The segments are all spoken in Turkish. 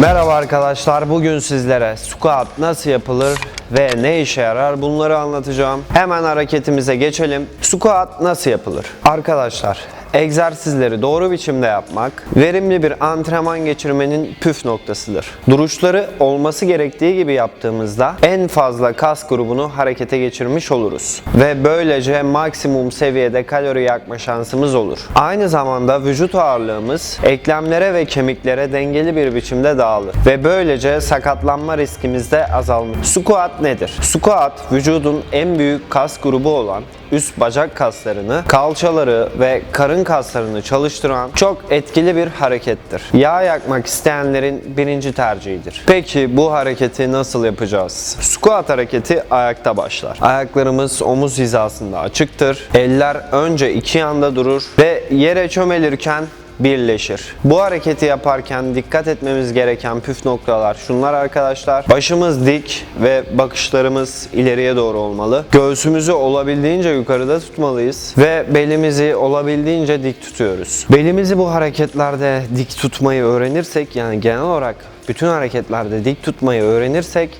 Merhaba arkadaşlar. Bugün sizlere squat nasıl yapılır ve ne işe yarar bunları anlatacağım. Hemen hareketimize geçelim. Squat nasıl yapılır? Arkadaşlar, egzersizleri doğru biçimde yapmak verimli bir antrenman geçirmenin püf noktasıdır. Duruşları olması gerektiği gibi yaptığımızda en fazla kas grubunu harekete geçirmiş oluruz ve böylece maksimum seviyede kalori yakma şansımız olur. Aynı zamanda vücut ağırlığımız eklemlere ve kemiklere dengeli bir biçimde dağılır ve böylece sakatlanma riskimiz de azalmış. Squat nedir? Squat vücudun en büyük kas grubu olan üst bacak kaslarını, kalçaları ve karın kaslarını çalıştıran çok etkili bir harekettir. Yağ yakmak isteyenlerin birinci tercihidir. Peki bu hareketi nasıl yapacağız? Squat hareketi ayakta başlar. Ayaklarımız omuz hizasında açıktır. Eller önce iki yanda durur ve yere çömelirken birleşir. Bu hareketi yaparken dikkat etmemiz gereken püf noktalar şunlar arkadaşlar. Başımız dik ve bakışlarımız ileriye doğru olmalı. Göğsümüzü olabildiğince yukarıda tutmalıyız ve belimizi olabildiğince dik tutuyoruz. Belimizi bu hareketlerde dik tutmayı öğrenirsek yani genel olarak bütün hareketlerde dik tutmayı öğrenirsek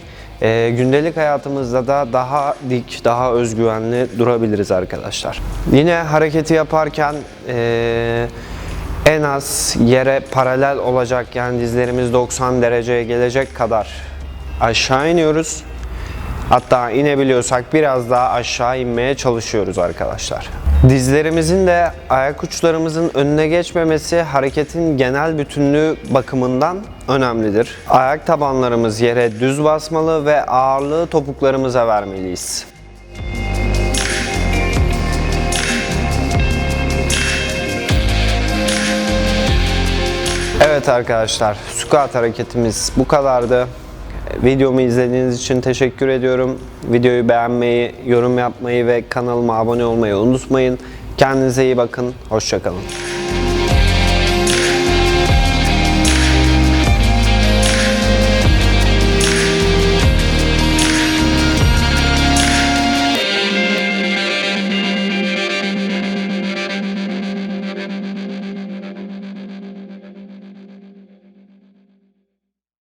e, gündelik hayatımızda da daha dik, daha özgüvenli durabiliriz arkadaşlar. Yine hareketi yaparken e, en az yere paralel olacak yani dizlerimiz 90 dereceye gelecek kadar aşağı iniyoruz. Hatta inebiliyorsak biraz daha aşağı inmeye çalışıyoruz arkadaşlar. Dizlerimizin de ayak uçlarımızın önüne geçmemesi hareketin genel bütünlüğü bakımından önemlidir. Ayak tabanlarımız yere düz basmalı ve ağırlığı topuklarımıza vermeliyiz. Evet arkadaşlar, squat hareketimiz bu kadardı. Videomu izlediğiniz için teşekkür ediyorum. Videoyu beğenmeyi, yorum yapmayı ve kanalıma abone olmayı unutmayın. Kendinize iyi bakın, hoşçakalın.